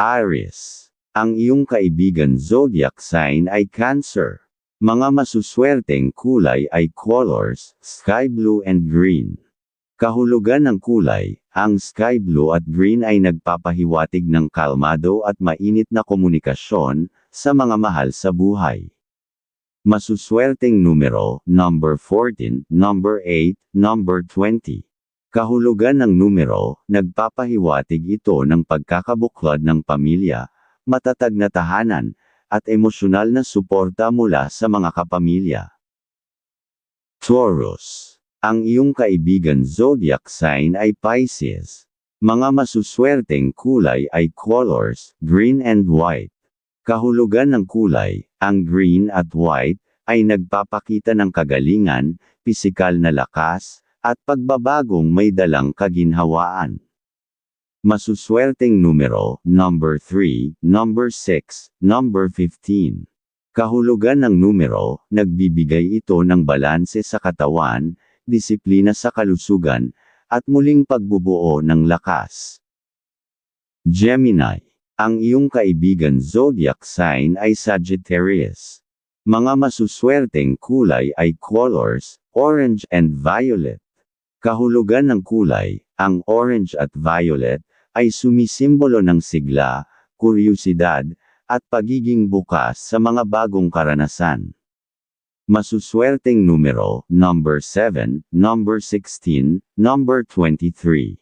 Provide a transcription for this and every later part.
Aries. Ang iyong kaibigan zodiac sign ay Cancer. Mga masuswerteng kulay ay colors, sky blue and green. Kahulugan ng kulay, ang sky blue at green ay nagpapahiwatig ng kalmado at mainit na komunikasyon sa mga mahal sa buhay. Masuswerteng numero, number 14, number 8, number 20. Kahulugan ng numero, nagpapahiwatig ito ng pagkakabuklod ng pamilya, matatag na tahanan, at emosyonal na suporta mula sa mga kapamilya. Taurus. Ang iyong kaibigan zodiac sign ay Pisces. Mga masuswerteng kulay ay colors, green and white. Kahulugan ng kulay, ang green at white, ay nagpapakita ng kagalingan, pisikal na lakas, at pagbabagong may dalang kaginhawaan. Masuswerteng numero, number 3, number 6, number 15. Kahulugan ng numero, nagbibigay ito ng balanse sa katawan, disiplina sa kalusugan, at muling pagbubuo ng lakas. Gemini. Ang iyong kaibigan zodiac sign ay Sagittarius. Mga masuswerteng kulay ay colors, orange and violet. Kahulugan ng kulay, ang orange at violet, ay sumisimbolo ng sigla, kuryusidad, at pagiging bukas sa mga bagong karanasan. Masuswerteng numero, number 7, number 16, number 23.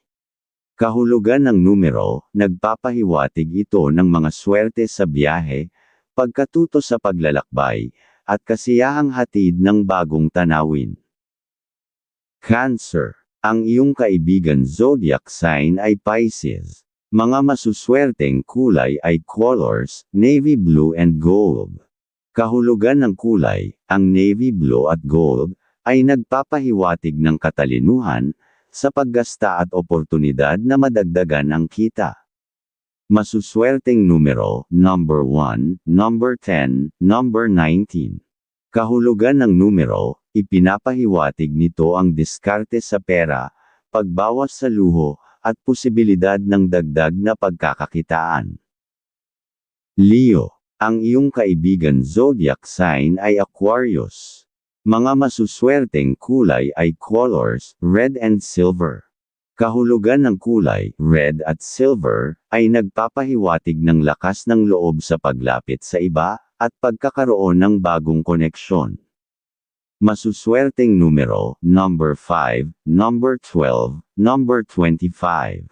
Kahulugan ng numero, nagpapahiwatig ito ng mga swerte sa biyahe, pagkatuto sa paglalakbay, at kasiyahang hatid ng bagong tanawin. Cancer ang iyong kaibigan zodiac sign ay Pisces. Mga masuswerteng kulay ay colors, navy blue and gold. Kahulugan ng kulay, ang navy blue at gold, ay nagpapahiwatig ng katalinuhan, sa paggasta at oportunidad na madagdagan ang kita. Masuswerteng numero, number 1, number 10, number 19. Kahulugan ng numero, ipinapahiwatig nito ang diskarte sa pera, pagbawas sa luho, at posibilidad ng dagdag na pagkakakitaan. Leo, ang iyong kaibigan zodiac sign ay Aquarius. Mga masuswerteng kulay ay colors, red and silver. Kahulugan ng kulay, red at silver, ay nagpapahiwatig ng lakas ng loob sa paglapit sa iba, at pagkakaroon ng bagong koneksyon. Masuswerteng numero, number 5, number 12, number 25.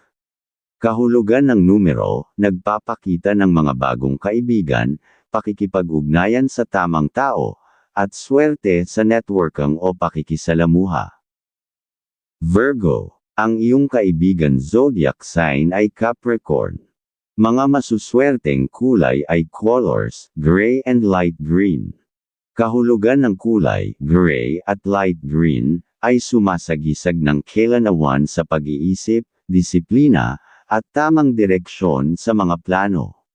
Kahulugan ng numero, nagpapakita ng mga bagong kaibigan, pakikipag-ugnayan sa tamang tao, at swerte sa networkang o pakikisalamuha. Virgo, ang iyong kaibigan zodiac sign ay Capricorn. Mga masuswerteng kulay ay colors, gray and light green. Kahulugan ng kulay, gray at light green, ay sumasagisag ng kailanawan sa pag-iisip, disiplina, at tamang direksyon sa mga plano.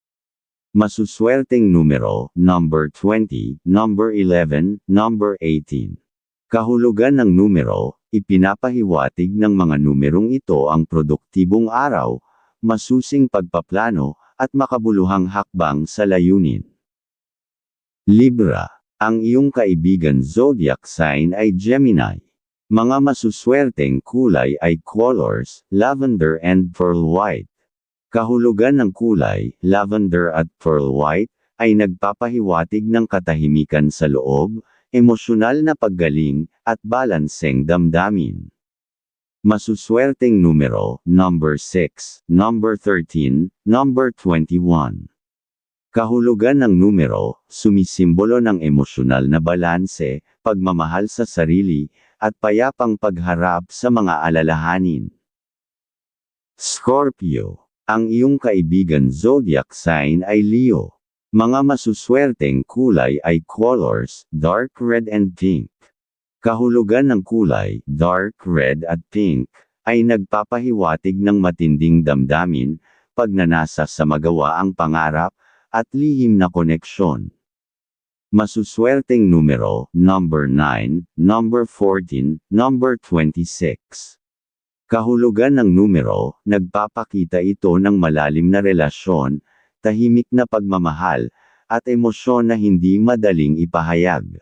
Masuswerteng numero, number 20, number 11, number 18. Kahulugan ng numero, ipinapahiwatig ng mga numerong ito ang produktibong araw, masusing pagpaplano, at makabuluhang hakbang sa layunin. Libra. Ang iyong kaibigan zodiac sign ay Gemini. Mga masuswerteng kulay ay colors, lavender and pearl white. Kahulugan ng kulay, lavender at pearl white, ay nagpapahiwatig ng katahimikan sa loob, emosyonal na paggaling, at balanseng damdamin. Masuswerteng numero, number 6, number 13, number 21. Kahulugan ng numero, sumisimbolo ng emosyonal na balanse, pagmamahal sa sarili, at payapang pagharap sa mga alalahanin. Scorpio. Ang iyong kaibigan zodiac sign ay Leo. Mga masuswerteng kulay ay colors, dark red and pink. Kahulugan ng kulay, dark red at pink, ay nagpapahiwatig ng matinding damdamin, pagnanasa sa magawa ang pangarap, at lihim na koneksyon. Masuswerteng numero, number 9, number 14, number 26. Kahulugan ng numero, nagpapakita ito ng malalim na relasyon, tahimik na pagmamahal, at emosyon na hindi madaling ipahayag.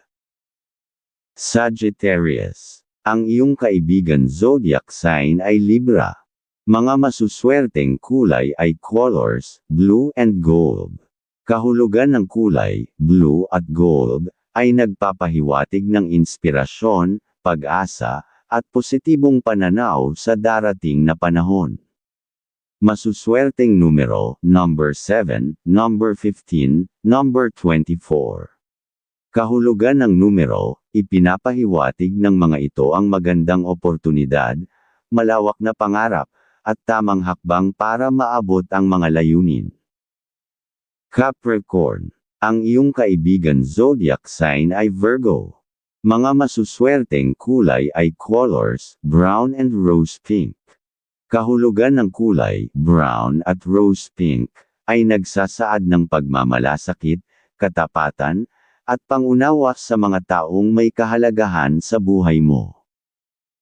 Sagittarius. Ang iyong kaibigan zodiac sign ay Libra. Mga masuswerteng kulay ay colors, blue and gold. Kahulugan ng kulay, blue at gold, ay nagpapahiwatig ng inspirasyon, pag-asa, at positibong pananaw sa darating na panahon. Masuswerteng numero, number 7, number 15, number 24. Kahulugan ng numero, ipinapahiwatig ng mga ito ang magandang oportunidad, malawak na pangarap, at tamang hakbang para maabot ang mga layunin. Capricorn. Ang iyong kaibigan zodiac sign ay Virgo. Mga masuswerteng kulay ay colors, brown and rose pink. Kahulugan ng kulay, brown at rose pink, ay nagsasaad ng pagmamalasakit, katapatan, at pangunawa sa mga taong may kahalagahan sa buhay mo.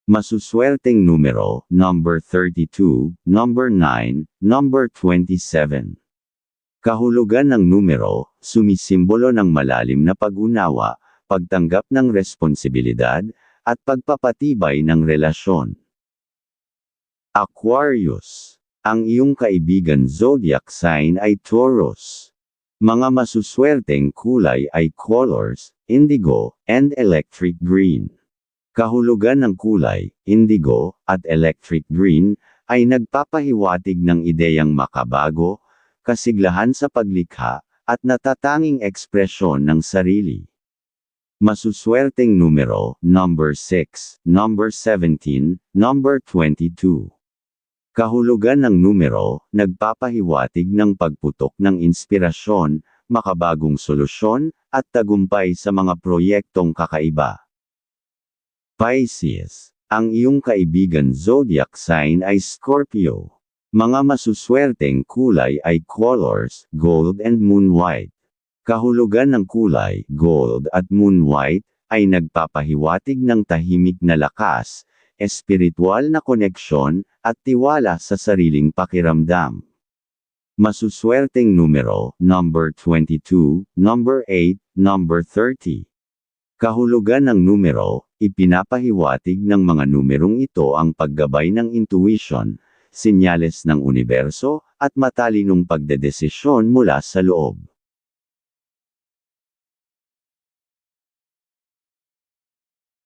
Masuswerteng numero, number 32, number 9, number 27. Kahulugan ng numero, sumisimbolo ng malalim na pag-unawa, pagtanggap ng responsibilidad, at pagpapatibay ng relasyon. Aquarius. Ang iyong kaibigan zodiac sign ay Taurus. Mga masuswerteng kulay ay colors, indigo, and electric green. Kahulugan ng kulay, indigo, at electric green, ay nagpapahiwatig ng ideyang makabago, kasiglahan sa paglikha, at natatanging ekspresyon ng sarili. Masuswerteng numero, number 6, number 17, number 22. Kahulugan ng numero, nagpapahiwatig ng pagputok ng inspirasyon, makabagong solusyon, at tagumpay sa mga proyektong kakaiba. Pisces. Ang iyong kaibigan zodiac sign ay Scorpio. Mga masuswerteng kulay ay colors, gold and moon white. Kahulugan ng kulay, gold at moon white, ay nagpapahiwatig ng tahimik na lakas, espiritual na koneksyon, at tiwala sa sariling pakiramdam. Masuswerteng numero, number 22, number 8, number 30. Kahulugan ng numero, ipinapahiwatig ng mga numerong ito ang paggabay ng intuition, sinyales ng universo, at matalinong pagdedesisyon mula sa loob.